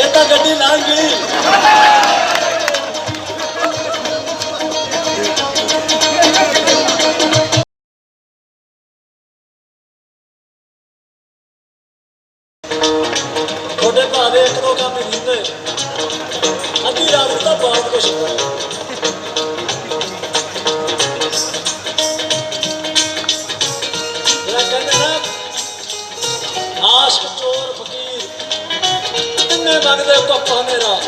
ਇਹ ਤਾਂ ਗੱਡੀ ਲੰਘ ਗਈ। ਤੁਹਾਡੇ ਭਾਵੇਂ ਇੱਕ ਦੋ ਕੰਮ ਨਹੀਂ ਹੁੰਦੇ। ਅੱਧੀ ਰਾਤ ਨੂੰ ਤਾਂ ਬਹੁਤ ਕੁਛ ਹੁੰਦਾ। ਜਿਹੜਾ ਆਸ਼ਕ ਚੋਰ, ਫਕੀਰ ਮੰਗਦੇ ਪੱਪਾ ਮੇਰਾ।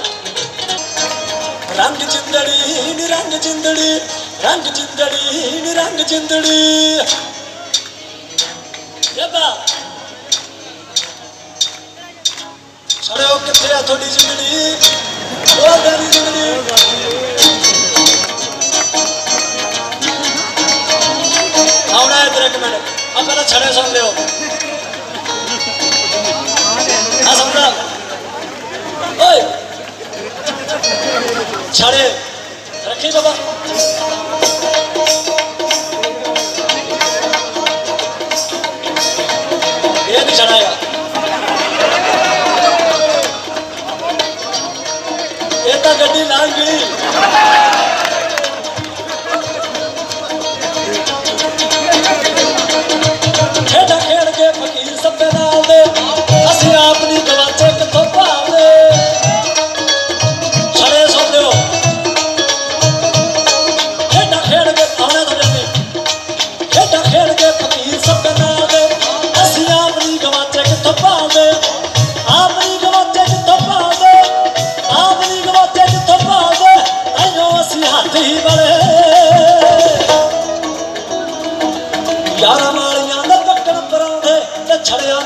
ਰੰਗ ਜਿੰਦੜੀ ਨੀ ਰੰਗ ਜਿੰਦੜੀ ਰੰਗ ਜਿੰਦੜੀ ਨੀ ਜਿੰਦੜੀ। ਜੱਬਾ ਸੜਿਓ ਕਿੱਥੇ ਆ ਤੁਹਾਡੀ ਜਿੰਦੜੀ? ਉਹ ਤੇਰੀ ਜਿੰਦੜੀ। ਆਉਣਾ ਹੈ ਇੱਕ ਮਿੰਟ। ਆ ਪਹਿਲਾਂ ਛੜੇ ਸੁਣ ਲਿਓ।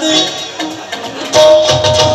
Oh,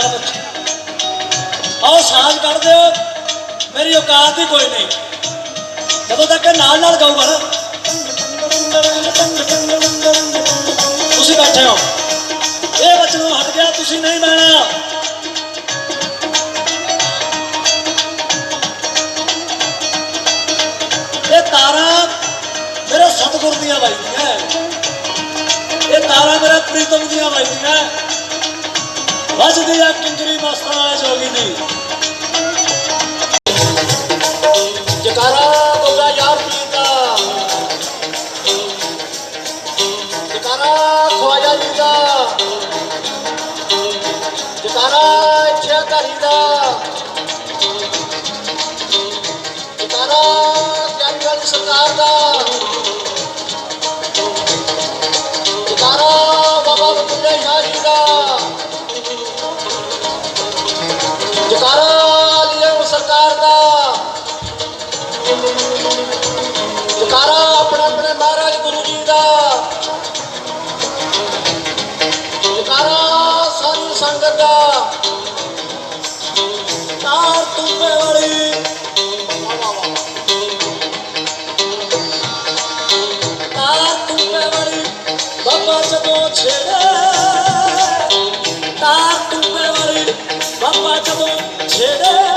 ਵਾਲਾ ਆਓ ਸਾਜ਼ ਕੱਢ ਦਿਓ ਮੇਰੀ ਔਕਾਤ ਹੀ ਕੋਈ ਨਹੀਂ। ਜਦੋਂ ਤੱਕ ਨਾਲ ਨਾਲ ਗਾਊਗਾ ਨਾ। ਤੁਸੀਂ ਬੈਠੇ ਹੋ। ਇਹ ਬਚਨੋਂ ਹਟ ਗਿਆ, ਤੁਸੀਂ ਨਹੀਂ ਬਹਿਣਾ। ਇਹ ਤਾਰਾ ਮੇਰੇ ਸਤਿਗੁਰ ਦੀਆਂ ਵੱਜਦੀਆਂ। ਇਹ ਤਾਰਾ ਮੇਰੇ ਪ੍ਰੀਤਮ ਦੀਆਂ ਵੱਜਦੀਆਂ। ਵੱਜਦੀ ਆ ਕਿੰਗਰੀ ਮਸਤਾਂ ਵਾਲੇ सरकारा महाराज गुरू जी ਬਾਬਾ ਜਦੋਂ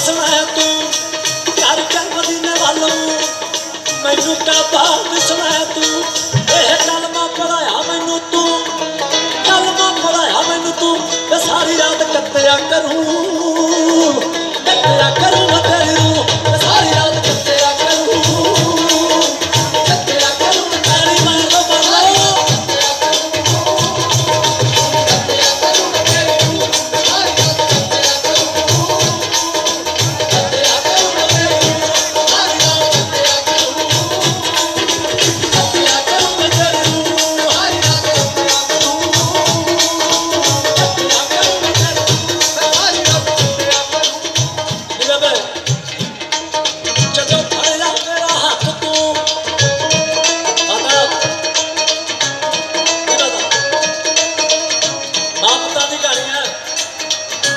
ਕਾਬਾ ਦਿਸਣਾ ਤੂੰ ਕਰਕੇ ਮਦੀਨੇ ਵੱਲ। ਨੂੰ ਮੈਨੂੰ ਕਾਬਾ ਦਿਸਣਾ ਤੂੰ ਇਹ ਕਲਮਾ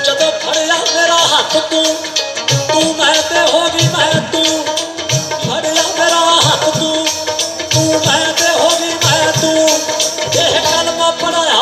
ਜਦੋਂ ਫੜਿਆ ਮੇਰਾ ਹੱਥ ਤੂੰ ਤੂੰ ਮੈਂ ਤੇ ਹੋ ਗਈ ਮੈਂ ਤੂੰ। ਫੜਿਆ ਮੇਰਾ ਹੱਥ ਤੂੰ ਤੂੰ ਮੈਂ ਤੇ ਹੋ ਗਈ ਮੈਂ ਤੂੰ। ਇਹ ਕਲਮਾ ਪੜਾਇਆ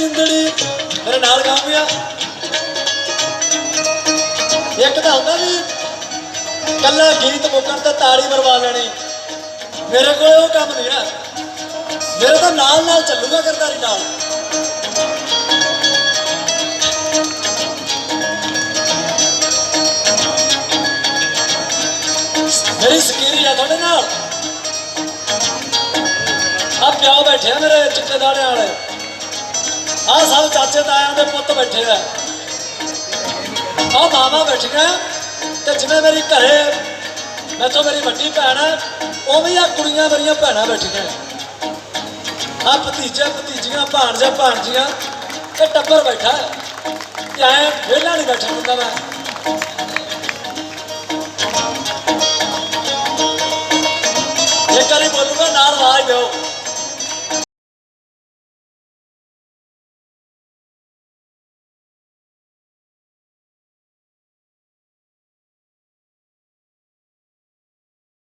ਜਿੰਦੜੀ ਮੇਰੇ ਨਾਲ ਗਾ ਪਿਆ ਇੱਕ ਤਾਂ ਹੁੰਦਾ ਵੀ ਕੱਲਾ ਗੀਤ ਮੁੱਕਣ ਤੇ ਤਾੜੀ ਮਰਵਾ ਲੈਣੀ। ਮੇਰੇ ਕੋਲ ਉਹ ਕੰਮ ਨਹੀਂ ਹੈ। ਮੇਰੇ ਤਾਂ ਨਾਲ ਨਾਲ ਚੱਲੂਗਾ ਕਰਤਾਰੀ ਨਾਲ। ਮੇਰੀ ਸਕੀਰੀ ਆ ਤੁਹਾਡੇ ਨਾਲ। ਆ ਪਿਓ ਬੈਠੇ ਆ ਮੇਰੇ ਚਿੱਟੇ ਦਾੜੇ ਵਾਲੇ। ਆ ਸਭ ਚਾਚੇ ਤਾਇਆਂ ਦੇ ਪੁੱਤ ਬੈਠੇ ਆ। ਆ ਮਾਮਾ ਬੈਠੀਆਂ ਤੇ ਜਿਵੇਂ ਮੇਰੀ ਘਰੇ ਮੈਥੋਂ ਮੇਰੀ ਵੱਡੀ ਭੈਣ ਹੈ ਉਵੇਂ ਹੀ ਆ ਕੁੜੀਆਂ ਮੇਰੀਆਂ ਭੈਣਾਂ ਬੈਠੀਆਂ ਆ। ਭਤੀਜੇ, ਭਤੀਜੀਆਂ, ਭਾਣਜਾ, ਭਾਣਜੀਆਂ ਤੇ ਟੱਬਰ ਬੈਠਾ ਹੈ ਤੇ ਐ ਵਿਹਲਾ ਨਹੀਂ ਬੈਠਾ ਹੁੰਦਾ ਮੈਂ। ਇੱਕ ਵਾਰੀ ਬੋਲੂਗਾ, ਨਾਲ ਆਵਾਜ਼ ਦਿਓ।